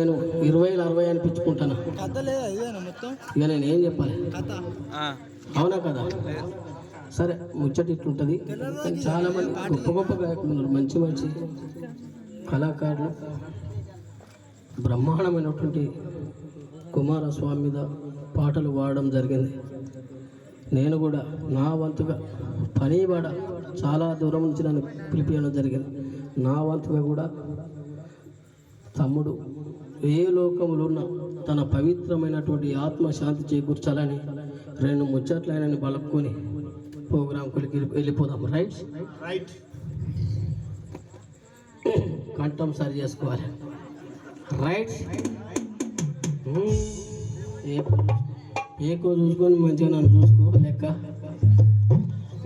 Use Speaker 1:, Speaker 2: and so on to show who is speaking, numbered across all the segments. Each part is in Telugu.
Speaker 1: నేను ఇరవై అరవై అనిపించుకుంటాను ఇక నేను ఏం చెప్పాలి? అవునా కదా? సరే ముచ్చట ఇట్లుంటుంది. చాలా మంది గొప్ప గొప్ప గాయకులు ఉన్నారు. మంచి మంచి కళాకారులు. బ్రహ్మాండమైనటువంటి కుమారస్వామి మీద పాటలు పాడడం జరిగింది. నేను కూడా నా వంతుగా పని పడ చాలా దూరం నుంచి నన్ను పిలిపించడం జరిగింది. నా వంతుగా కూడా తమ్ముడు ఏ లోకములో ఉన్న తన పవిత్రమైనటువంటి ఆత్మశాంతి చేకూర్చాలని రెండు ముచ్చట్లైనని బలుపుకొని ప్రోగ్రాంకి వెళ్ళిపోదాం. రైట్
Speaker 2: రైట్
Speaker 1: కంఠం సరి చేసుకోవాలి. రైట్ ఉమ్. ఏ ఏ కో చూసుకొని మంచిగా నన్ను చూసుకో లెక్క.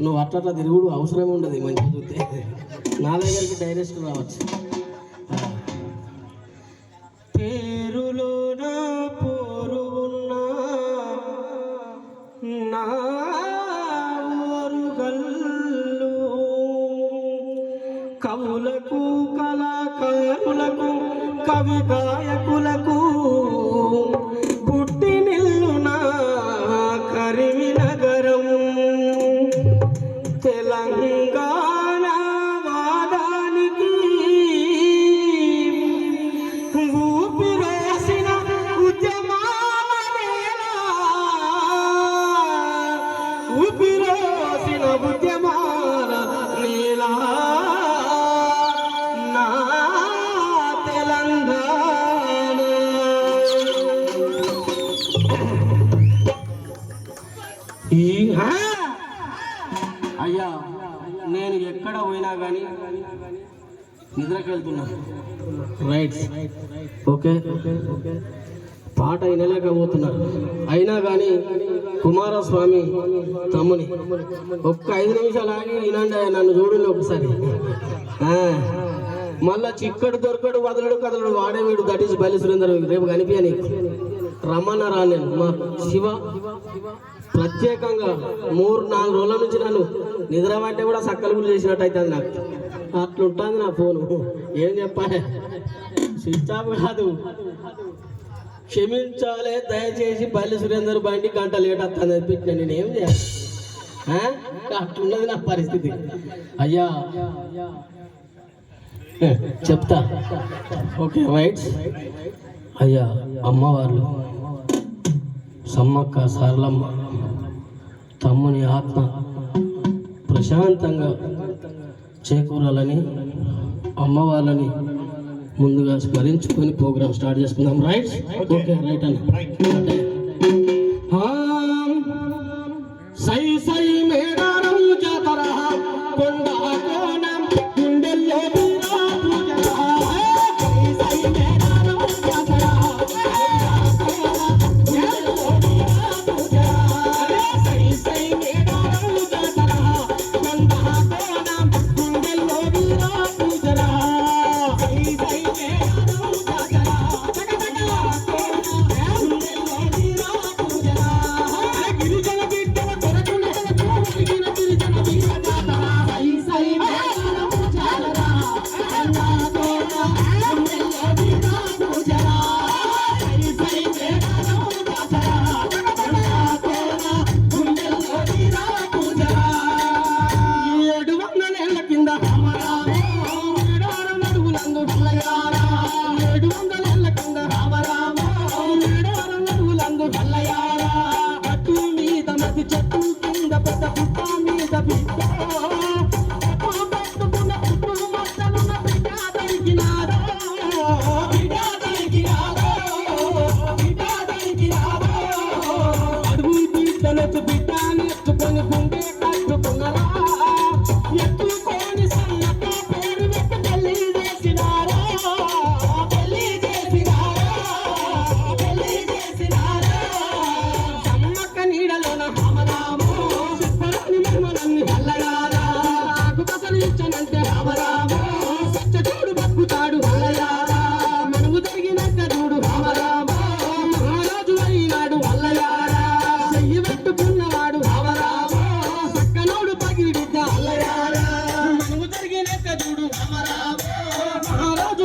Speaker 1: నువ్వు అట్లా తిరుగుడు అవసరమే ఉండదు మంచిగా చూస్తే. నా దగ్గరికి డైరెక్ట్ రావచ్చు. నా కవులకు కళాకారులకు కవి గాయకులకు ఉద్యమాల నేల నా తెలంగాణ! అయ్యా నేను ఎక్కడ పోయినా కానీ నిద్రకి వెళ్తున్నా రైట్ ఓకే. పాట వినలేకపోతున్నారు అయినా కానీ కుమారస్వామి తమ్ముని ఒక్క ఐదు నిమిషాలు ఆగి వినండి ఆయన నన్ను చూడండి ఒకసారి. మళ్ళా చిక్కడు దొరకడు వదలడు కదలడు వాడే వీడు దట్ ఈస్ బలి సురేందర్. రేపు కనిపించని రమ్మన్నారా నేను మా శివ. ప్రత్యేకంగా మూడు నాలుగు రోజుల నుంచి నన్ను నిద్ర పట్టే కూడా సక్కలు చేసినట్టు అవుతుంది నాకు. అట్లుంటుంది నా ఫోను. ఏం చెప్పాలి? స్విచ్ ఆఫ్ కాదు. క్షమించాలి దయచేసి బల్లి సురేందర్ బండి గంట లేట్ వస్తుంది అనిపించిన నేను ఏం చేయాలి? అట్లున్నది నా పరిస్థితి. అయ్యా. చెప్తా. Okay right. అయ్యా అమ్మవార్లు. సమ్మక్క సారలమ్మ. తమ్ముని ఆత్మ. ప్రశాంతంగా చేకూరాలని అమ్మవార్లని ముందుగా స్మరించుకొని ప్రోగ్రామ్ స్టార్ట్ చేసుకుందాం. రైట్ ఓకే రైట్ అన్న. సై సై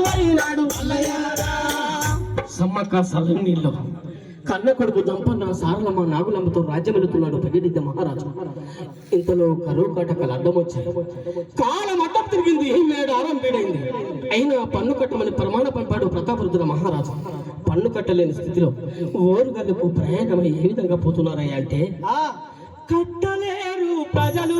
Speaker 1: అయినాడు సమ్మక్క సలంగిలో కన్న కొడుకు దంపన్న సారలమ్మ నాగులమ్మతో రాజ్యం వెళుతున్నాడు పెద్ద మహారాజు. ఇంతలో కరువు కటకలు అడ్డం వచ్చాయి. కాలం అడ్డం తిరిగింది. మేడ ఆరం అయినా పన్ను కట్టమని ప్రమాణ పంపాడు ప్రతాపరుద్ర మహారాజు. పన్ను కట్టలేని స్థితిలో ఓరుగల్లకు ప్రయాణం ఏ విధంగా పోతున్నారయ్యా అంటే కట్టలేరు ప్రజలు